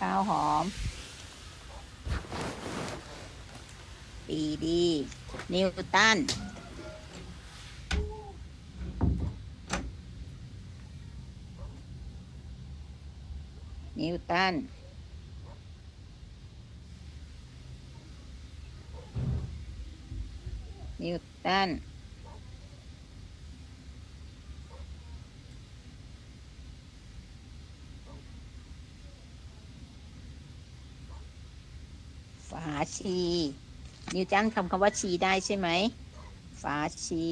ข้าวหอมดีดี นิวตันนิวตันนิวตัน ชี นิวจังทำคำว่าชีได้ใช่ไหมฝาชี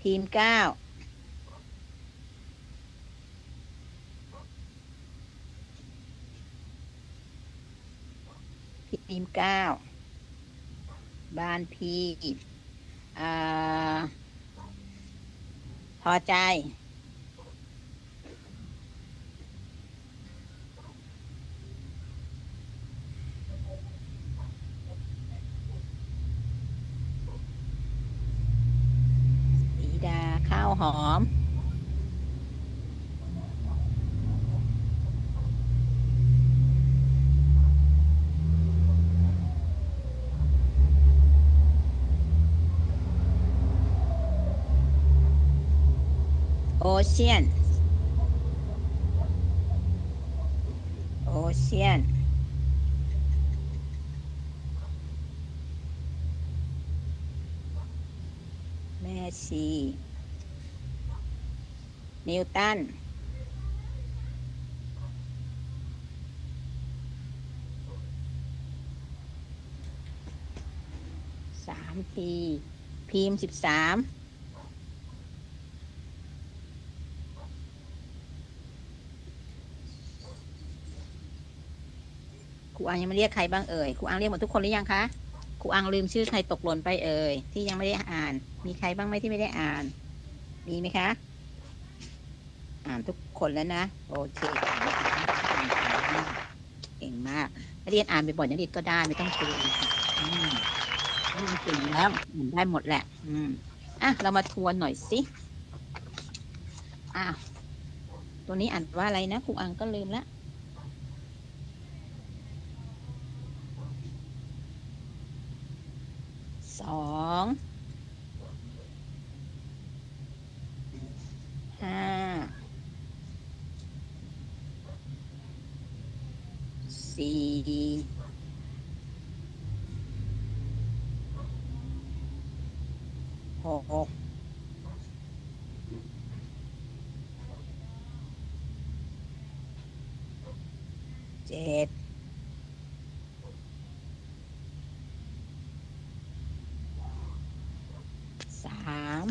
พิมพ์เก้าพิมพ์เก้าบานพีอ่าพอใจ สีดา ข้าวหอม โอเชียน โอเชียน แม่ชี นิวตัน สามทีพิมพ์สิบสาม รูอังยังไม่เรียกใครบ้างเอ่ยครูอังเรียกหมดทุกคนหรือยังคะครูอังลืมชื่อใครตกหล่นไปเอ่ยที่ยังไม่ได้อ่าน มีใครบ้างไหมที่ไม่ได้อ่าน มีไหมคะ อ่านทุกคนแล้วนะโอเคเก่งมากนักเรียนอ่านไปบ่อยนักเรียนก็ได้ไม่ต้องกลัวค่ะอืมนักเรียนเก่งแล้วอ่านได้หมดแหละ อืมอะเรามาทวนหน่อยสิอ้าวตัวนี้อ่านว่าอะไรนะครูอังก็ลืมละ สองห้าสี่หกเจ็ด สาม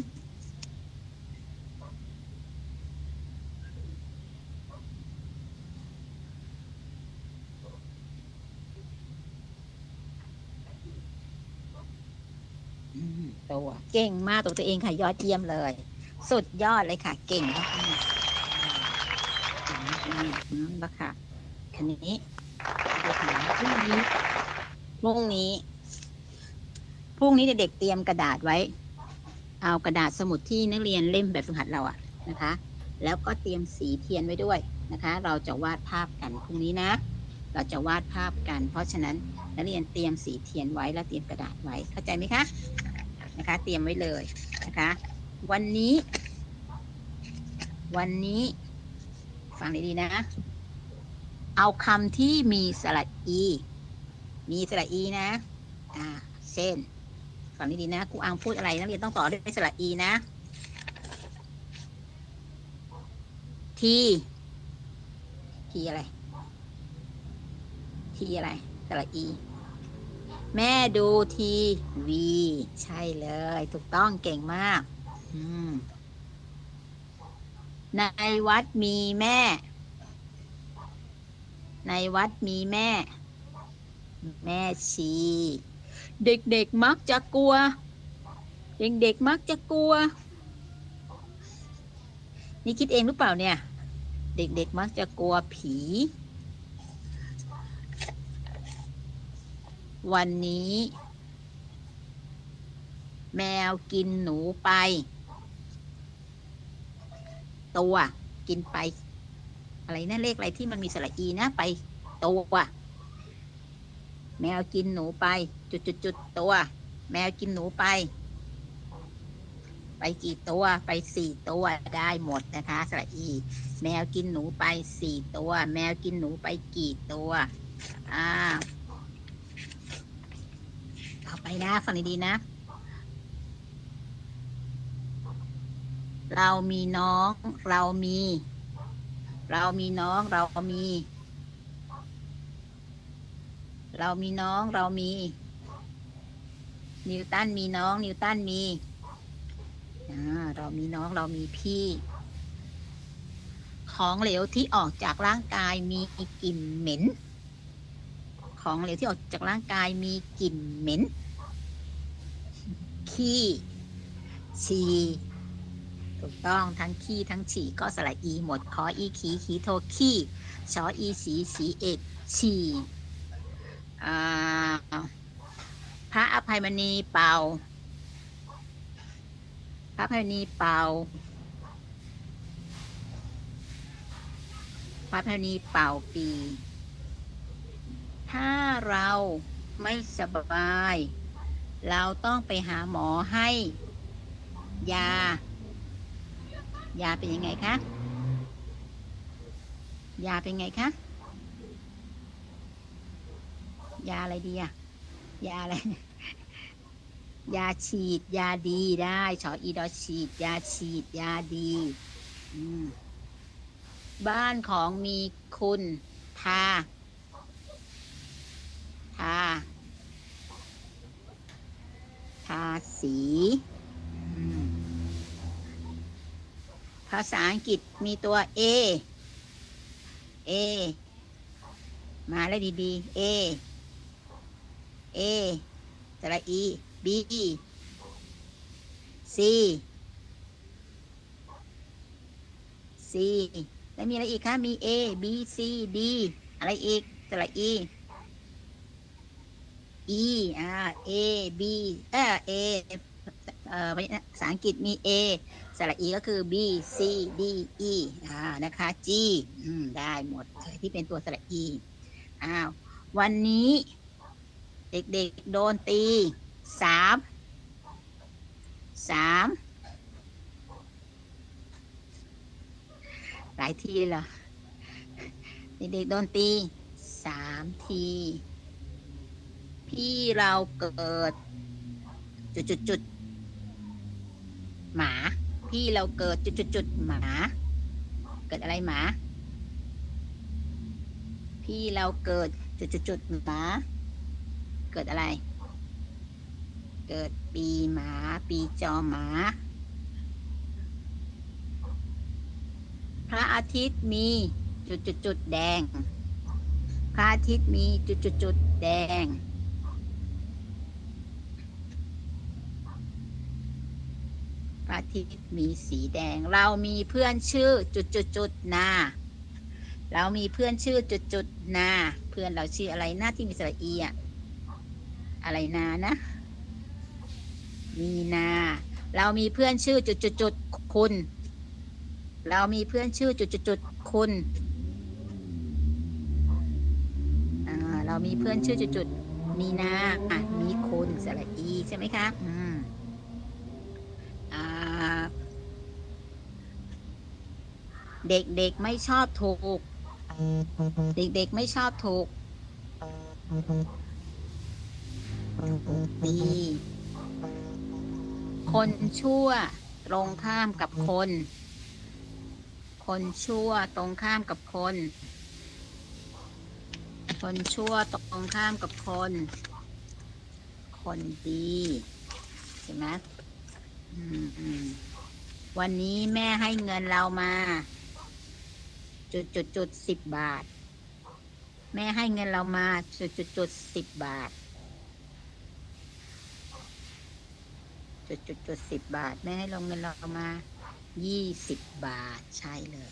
อืม ตัว เก่งมากตัวตัวเองค่ะ ยอดเยี่ยมเลย สุดยอดเลยค่ะ เก่งมากนั่นละค่ะคันนี้เดี๋ยวนะพรุ่งนี้พรุ่งนี้พรุ่งนี้เด็กๆเตรียมกระดาษไว้ เอากระดาษสมุดที่นักเรียนเล่มแบบฝึกหัดเราอะนะคะ แล้วก็เตรียมสีเทียนไว้ด้วยนะคะ เราจะวาดภาพกันพรุ่งนี้นะ เราจะวาดภาพกัน เพราะฉะนั้นนักเรียนเตรียมสีเทียนไว้แล้วเตรียมกระดาษไว้เข้าใจไหมคะ นะคะ เตรียมไว้เลยนะคะ วันนี้ วันนี้ ฟังดีๆนะ เอาคำที่มีสระอี มีสระอีนะ อ่า เช่นฟังดีๆนะครูอังพูดอะไรนักเรียนต้องต่อด้วยสระอีนะ ทีทีอะไร ทีอะไรสระอี แม่ดูทีวี ใช่เลย ถูกต้องเก่งมากมในวัดมีแม่ ในวัดมีแม่ แม่ชี เด็กๆมักจะกลัว เด็กๆมักจะกลัว นี่คิดเองหรือเปล่าเนี่ย เด็กๆมักจะกลัวผี วันนี้ แมวกินหนูไป ตัวกินไป อะไรนะเลขอะไรที่มันมีสระอีนะไป ตัวแมวกินหนูไป จุดจุดจุดตัว แมวกินหนูไป ไปกี่ตัวไปสี่ตัวได้หมดนะคะสระอี แมวกินหนูไปสี่ตัว แมวกินหนูไปกี่ตัวอ่า เอาไปนะฟังดีๆนะ เรามีน้อง เรามี เรามีน้อง เรามี เรามีน้อง เรามี นิวตันมีน้อง นิวตันมีเรามีน้องเรามีพี่ ของเหลวที่ออกจากร่างกายมีกลิ่นเหม็น ของเหลวที่ออกจากร่างกายมีกลิ่นเหม็น ขี้ฉี่ถูกต้องทั้งขี้ทั้งฉี่ก็สระอีหมดขออีขีขีโทขี้ชออีสีสีเอกฉี่พระอภัยมณีเป่า พระอภัยมณีเป่า พระอภัยมณีเป่าปี ถ้าเราไม่สบาย เราต้องไปหาหมอให้ ยา ยาเป็นยังไงคะ ยาเป็นไงคะ ยาอะไรดีอะยาอะไร ยาฉีด ยาดีได้ชออีดอฉีด ยาฉีด ยาดีบ้านของมีคุณทาทา ทาสีภาษาอังกฤษมีตัว A A มาแล้วดีๆ A A สระ E B C C แล้วมีอะไรอีกคะ มี A B C D อะไรอีกสระ E E อ่า A B เออ A เอ่อภาษาอังกฤษมี A สระ E ก็คือ B C D E อ่านะคะ G อืมได้หมดเลยที่เป็นตัวสระ E อ้าววันนี้ เด็กๆโดนตีสามสามหลายทีเหรอเด็กๆโดนตีสามที พี่เราเกิด จุดจุดจุดหมาพี่เราเกิดจุดจุดจุดหมา เกิดอะไรหมาพี่เราเกิดจุดจุดจุดหมา เกิดอะไร เกิดปีหมา ปีจอหมา พระอาทิตย์มีจุดจุดจุดแดง พระอาทิตย์มีจุดจุดจุดแดง ระอาทิตย์มีสีแดง เรามีเพื่อนชื่อจุดจุดจุดนาเรามีเพื่อนชื่อจุดจุดนาเพื่อนเราชื่ออะไรนะที่มีสระอีอะอะไรนานะ มีนา เรามีเพื่อนชื่อจุดจุดจุดคุณ เรามีเพื่อนชื่อจุดจุดจุดคุณอ่าเรามีเพื่อนชื่อจุดจุดมีนาอะมีคุณสระอีใช่ไหมคะ อืม อ่า เด็กๆไม่ชอบถูก เด็กๆไม่ชอบถูกดี คนชั่วตรงข้ามกับคน คนชั่วตรงข้ามกับคน คนชั่วตรงข้ามกับคน คนดีใช่ไหมวันนี้แม่ให้เงินเรามา จุดจุดจุดสิบบาท แม่ให้เงินเรามาจุดจุดจุดสิบบาท จุดจุดจุดสิบบาท แม่ให้ลงเงินเรามายี่สิบบาทใช่เลย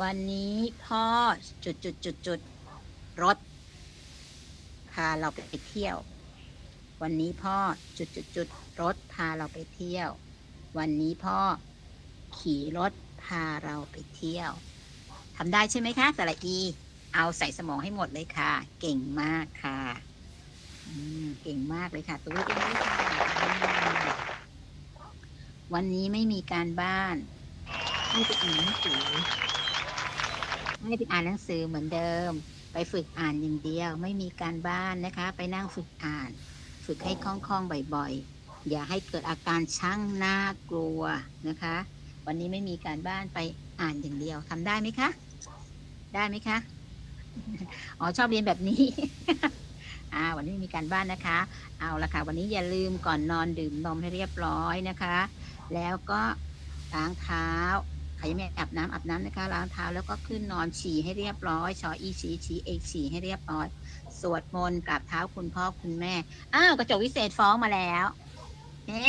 วันนี้พ่อจุดจุดจุดจุดรถพาเราไปเที่ยว วันนี้พ่อจุดจุดจุดรถพาเราไปเที่ยว วันนี้พ่อขี่รถพาเราไปเที่ยว ทำได้ใช่ไหมคะสระอี เอาใส่สมองให้หมดเลยค่ะ เก่งมากค่ะเก่งมากเลยค่ะ ตัวเองค่ะ วันนี้ไม่มีการบ้าน ให้ไปอ่านหนังสือให้ไปอ่านหนังสือเหมือนเดิม ไปฝึกอ่านอย่างเดียว ไม่มีการบ้านนะคะ ไปนั่งฝึกอ่าน ฝึกให้คล่องๆบ่อยๆ อย่าให้เกิดอาการช่างน่ากลัวนะคะ วันนี้ไม่มีการบ้านไป อ่านอย่างเดียวทำได้ไหมคะ ได้ไหมคะ อ๋อชอบเรียนแบบนี้ อ่า วันนี้มีการบ้านนะคะ เอาละค่ะ วันนี้อย่าลืมก่อนนอนดื่มนมให้เรียบร้อยนะคะ แล้วก็ล้างเท้าใครยังไม่อาบน้ำอาบน้ำนะคะล้างเท้าแล้วก็ขึ้นนอนฉี่ให้เรียบร้อยชออีฉี่ฉี่เอกฉี่ให้เรียบร้อย สวดมนต์กราบเท้าคุณพ่อคุณแม่ อ้าวกระจกวิเศษฟ้องมาแล้วเอ๊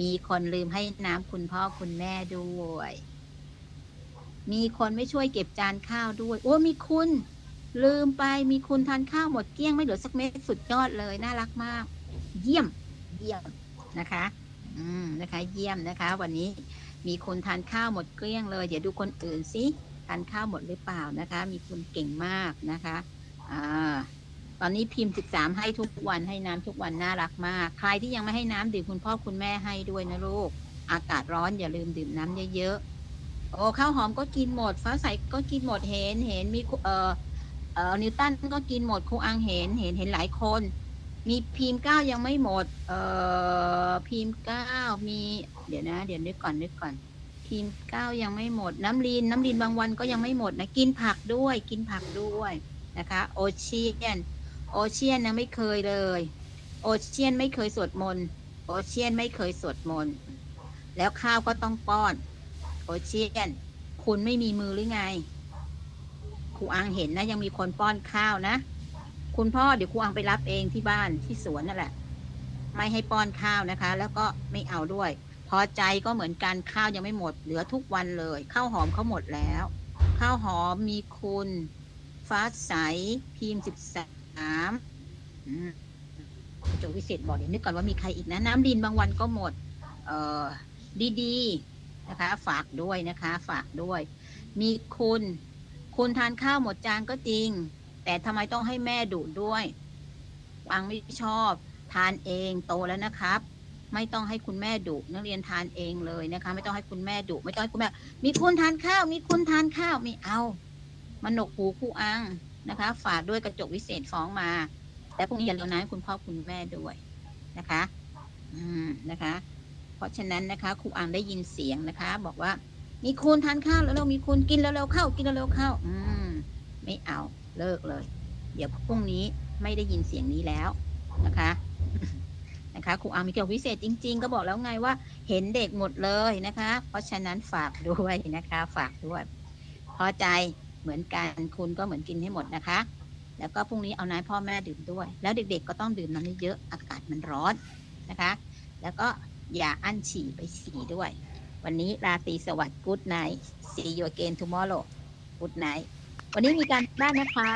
มีคนลืมให้น้ำคุณพ่อคุณแม่ด้วย มีคนไม่ช่วยเก็บจานข้าวด้วย โอ้มีคุณ ลืมไปมีคุณทานข้าวหมดเกลี้ยงไม่เหลือสักเม็ดสุดยอดเลยน่ารักมาก เยี่ยมเยี่ยมนะคะ อืมนะคะ เยี่ยมนะคะ วันนี้มีคนทานข้าวหมดเกลี้ยงเลย เดี๋ยวดูคนอื่นสิทานข้าวหมดหรือเปล่านะคะ มีคนเก่งมากนะคะอ่าตอนนี้พิมพ์สิบสามให้ทุกวันให้น้ำทุกวันน่ารักมาก ใครที่ยังไม่ให้น้ำดื่มคุณพ่อคุณแม่ให้ด้วยนะลูก อากาศร้อนอย่าลืมดื่มน้ำเยอะๆ โอ้ข้าวหอมก็กินหมด ฟ้าใสก็กินหมดเห็นเห็นมีครูเออเออนิวตันก็กินหมดครูอังเห็นเห็นเห็นหลายคน มีพิมพ์เก้ายังไม่หมด เอ่อพิมพ์เก้ามีเดี๋ยวนะ เดี๋ยวนึกก่อนนึกก่อน พิมพ์เก้ายังไม่หมด น้ำลีนน้ำลีนบางวันก็ยังไม่หมดนะกินผักด้วย กินผักด้วยนะคะโอเชียนโอเชียนนะไม่เคยเลย โอเชียนไม่เคยสวดมนต์โอเชียนไม่เคยสวดมนต์แล้วข้าวก็ต้องป้อน โอเชียน คุณไม่มีมือหรือไง ครูอังเห็นนะ ยังมีคนป้อนข้าวนะ คุณพ่อเดี๋ยวครูอังไปรับเองที่บ้านที่สวนนั่นแหละ ไม่ให้ป้อนข้าวนะคะ แล้วก็ไม่เอาด้วย พอใจก็เหมือนกันข้าวยังไม่หมด เหลือทุกวันเลยข้าวหอมเขาหมดแล้วข้าวหอมมีคุณฟ้าใสพิมสิบสามโจวิเศษบอกเดี๋ยวนึกก่อนว่ามีใครอีกนะ น้ำดินบางวันก็หมด เออดีๆ นะคะ ฝากด้วยนะคะ ฝากด้วย มีคุณ คุณทานข้าวหมดจานก็จริง แต่ทำไมต้องให้แม่ดุด้วยฟังไม่ชอบทานเองโตแล้วนะครับ ไม่ต้องให้คุณแม่ดุนักเรียนทานเองเลยนะคะ ไม่ต้องให้คุณแม่ดุไม่ต้องให้คุณแม่ มีคุณทานข้าว มีคุณทานข้าวม่เอามันหนกหูครูอังนะคะ ฝากด้วยกระจกวิเศษฟ้องมาแต่พรุ่งนี้อย่าลืมนะให้คุณพ่อคุณแม่ด้วยนะคะ อืมนะคะ เพราะฉะนั้นนะคะครูอังได้ยินเสียงนะคะ บอกว่า มีคุณทานข้าวแล้วเรามีคุณกินแล้วเร็วๆเข้ากินแล้วเร็วๆเข้า อืม ไม่เอาเลิกเลย เดี๋ยวพรุ่งนี้ไม่ได้ยินเสียงนี้แล้วนะคะนะคะครูอามีเกี่ยววิเศษจริง ๆ ก็บอกแล้วไงว่า เห็นเด็กหมดเลยนะคะ เพราะฉะนั้นฝากด้วยนะคะ ฝากด้วย พอใจเหมือนกันคุณก็เหมือนกินให้หมดนะคะ แล้วก็พรุ่งนี้เอาน้ำพ่อแม่ดื่มด้วย แล้วเด็กๆก็ต้องดื่มน้ำเยอะอากาศมันร้อนนะคะ แล้วก็ อย่าอั้นฉี่ไปฉี่ด้วย วันนี้ราตรีสวัสดิ์กู๊ดไนท์ see you again tomorrow good night วันนี้มีการบ้านนะคะ